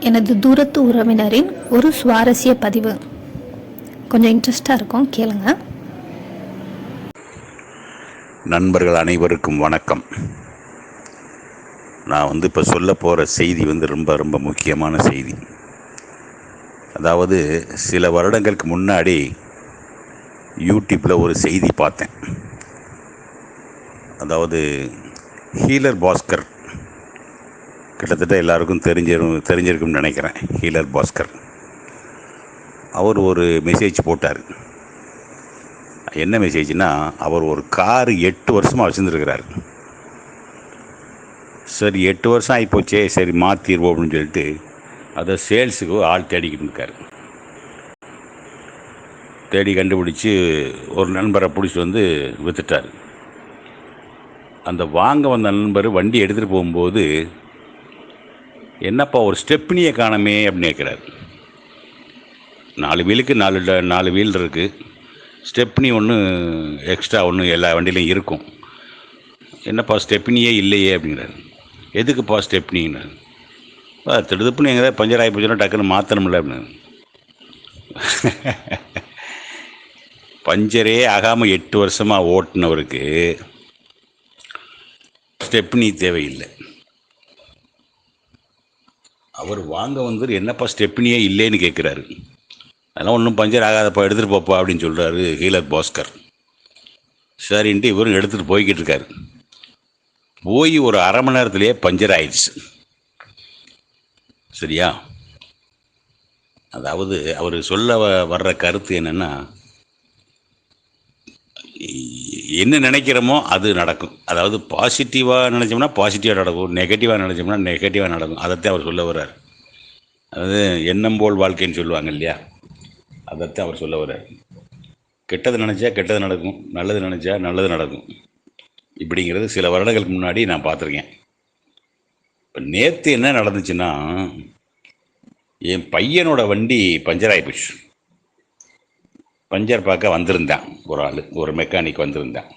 எனது தூரத்து உறவினரின் ஒரு சுவாரஸ்ய பதிவு. கொஞ்சம் இன்ட்ரெஸ்டாக இருக்கும் கேளுங்க. நண்பர்கள் அனைவருக்கும் வணக்கம். நான் வந்து இப்போ சொல்ல போகிற செய்தி வந்து ரொம்ப ரொம்ப முக்கியமான செய்தி. அதாவது சில வருடங்களுக்கு முன்னாடி யூடியூப்பில் ஒரு செய்தி பார்த்தேன். அதாவது ஹீலர் பாஸ்கர் கிட்டத்தட்ட எல்லாருக்கும் தெரிஞ்சிரு தெரிஞ்சிருக்கும்னு நினைக்கிறேன் ஹீலர் பாஸ்கர். அவர் ஒரு மெசேஜ் போட்டார். என்ன மெசேஜ்னா அவர் ஒரு கார் எட்டு வருஷமாக வச்சுருந்துருக்கிறார். சரி எட்டு வருஷம் ஆகிப்போச்சே சரி மாற்றிடுவோம் அப்படின்னு சொல்லிட்டு அதை சேல்ஸுக்கு ஆள் தேடிக்கிட்டு இருக்கார். தேடி கண்டுபிடிச்சி ஒரு நண்பரை பிடிச்சிட்டு வந்து விற்றுட்டார் அந்த வாங்க வந்த நண்பர் வண்டி எடுத்துகிட்டு போகும்போது என்னப்பா ஒரு ஸ்டெப்னியை காணமே அப்படின்னு கேட்குறாரு. நாலு வீலுக்கு நாலு ட- நாலு வீல் இருக்குது ஸ்டெப்னி ஒன்று எக்ஸ்ட்ரா ஒன்று எல்லா வண்டியிலையும் இருக்கும். என்னப்பா ஸ்டெப்னியே இல்லையே அப்படிங்கிறாரு. எதுக்குப்பா ஸ்டெப்னிங்கிறாரு திடுதுப்புன்னு எங்கே பஞ்சர் ஆகி போச்சுன்னா டக்குன்னு மாற்றணும்ல அப்படின்னு. பஞ்சரே ஆகாமல் எட்டு வருஷமாக ஓட்டினவருக்கு ஸ்டெப்னி தேவையில்லை. அவர் வாங்க வந்து என்னப்பா ஸ்டெப்னியே இல்லைன்னு கேட்குறாரு அதெல்லாம் ஒன்றும் பஞ்சர் ஆகாதப்பா எடுத்துகிட்டு போப்பா அப்படின்னு சொல்கிறாரு ஹீலர் பாஸ்கர். சரின்ட்டு இவரும் எடுத்துகிட்டு போய்கிட்டு இருக்காரு. போய் ஒரு அரை மணி நேரத்திலேயே பஞ்சர் ஆயிடுச்சு. சரியா? அதாவது அவர் சொல்ல வ- வர்ற கருத்து என்னென்னா என்ன நினைக்கிறோமோ அது நடக்கும். அதாவது பாசிட்டிவாக நினச்சோம்னா பாசிட்டிவாக நடக்கும். நெகட்டிவாக நினச்சோம்னா நெகட்டிவாக நடக்கும். அதைத்தான் அவர் சொல்ல வர்றார். அதாவது எண்ணம் போல் வாழ்க்கைன்னு சொல்லுவாங்க இல்லையா? அதைத்தான் அவர் சொல்ல வர்றார். கெட்டது நினச்சா கெட்டது நடக்கும். நல்லது நினச்சா நல்லது நடக்கும். இப்படிங்கிறது சில வருடங்களுக்கு முன்னாடி நான் பார்த்துருக்கேன். இப்போ நேற்று என்ன நடந்துச்சுன்னா என் பையனோட வண்டி பஞ்சர் ஆகிப்போச்சு பஞ்சர் பார்க்க வந்திருந்தான் ஒரு ஆள் ஒரு மெக்கானிக் வந்திருந்தான்.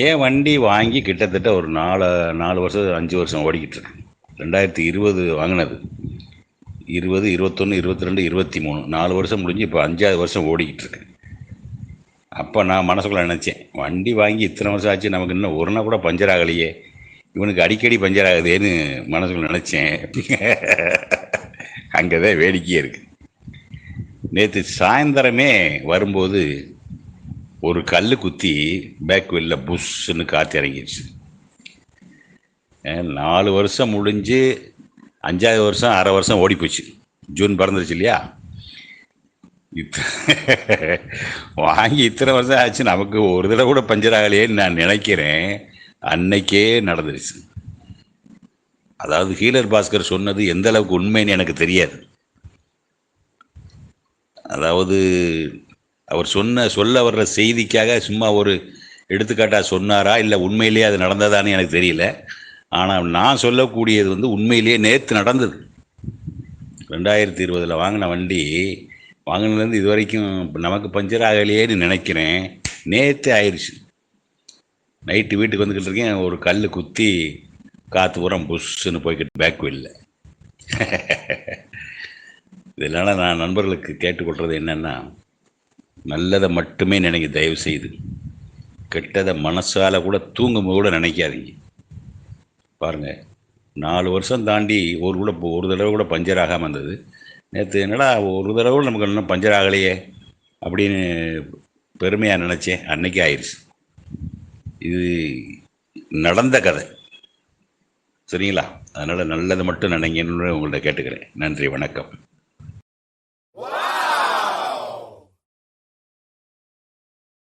ஏன் வண்டி வாங்கி கிட்டத்தட்ட ஒரு நாலு நாலு வருஷம் அஞ்சு வருஷம் ஓடிக்கிட்டு இருக்கு. ரெண்டாயிரத்தி இருபது வாங்கினது. இருபது இருபத்தொன்று இருபத்தி ரெண்டு இருபத்தி மூணு நாலு வருஷம் முடிஞ்சு இப்போ அஞ்சாவது வருஷம் ஓடிக்கிட்டு இருக்கு. அப்போ நான் மனசுக்குள்ளே நினச்சேன் வண்டி வாங்கி இத்தனை வருஷம் ஆச்சு நமக்கு இன்னும் ஒரு நாள் கூட பஞ்சர் ஆகலையே. இவனுக்கு அடிக்கடி பஞ்சர் ஆகுதேன்னு மனசுக்குள்ள நினச்சேன். அங்கே தான் வேடிக்கையே இருக்குது நேற்று சாயந்தரமே வரும்போது ஒரு கல் குத்தி பேக் வெளில புஷ்ஷுன்னு காற்று இறங்கிடுச்சு நாலு வருஷம் முடிஞ்சு அஞ்சாவது வருஷம் அரை வருஷம் ஓடி போச்சு. ஜூன் பிறந்துருச்சு இல்லையா? வாங்கி இத்தனை வருஷம் ஆச்சு. நமக்கு ஒரு தடவை கூட பஞ்சர் ஆகலையேன்னு நான் நினைக்கிறேன். அன்னைக்கே நடந்துருச்சு. அதாவது ஹீலர் பாஸ்கர் சொன்னது எந்த அளவுக்கு உண்மைன்னு எனக்கு தெரியாது. அதாவது அவர் சொன்ன சொல்ல வர்ற செய்திக்காக சும்மா ஒரு எடுத்துக்காட்டாக சொன்னாரா இல்லை உண்மையிலேயே அது நடந்ததான்னு எனக்கு தெரியல. ஆனால் நான் சொல்லக்கூடியது வந்து உண்மையிலேயே நேற்று நடந்தது. ரெண்டாயிரத்தி இருபதில் வாங்கின வண்டி வாங்கினதுலேருந்து இது வரைக்கும் நமக்கு பஞ்சர் ஆகலையேன்னு நினைக்கிறேன். நேற்று ஆயிடுச்சு நைட்டு வீட்டுக்கு வந்துக்கிட்டு இருக்கேன். ஒரு கல் குத்தி காற்று பூரம் புஷ்ஷுன்னு போய்கிட்டு பேக் வீலில் இதனால் நான் நண்பர்களுக்கு கேட்டுக்கொள்கிறது என்னென்னா நல்லதை மட்டுமே நினைக்க தயவு செய்து கெட்டதை மனசால் கூட தூங்கும் கூட நினைக்காதீங்க. பாருங்கள் நாலு வருஷம் தாண்டி ஒரு கூட ஒரு தடவை கூட பஞ்சர் ஆகாமல் இருந்தது. நேற்று என்னடா ஒரு தடவை நமக்கு இன்னும் பஞ்சர் ஆகலையே அப்படின்னு பெருமையாக நினச்சேன். அன்னைக்கு ஆயிடுச்சு இது நடந்த கதை. சரிங்களா? அதனால் நல்லது மட்டும் நினைங்கன்னு உங்கள்கிட்ட கேட்டுக்கிறேன். நன்றி வணக்கம்.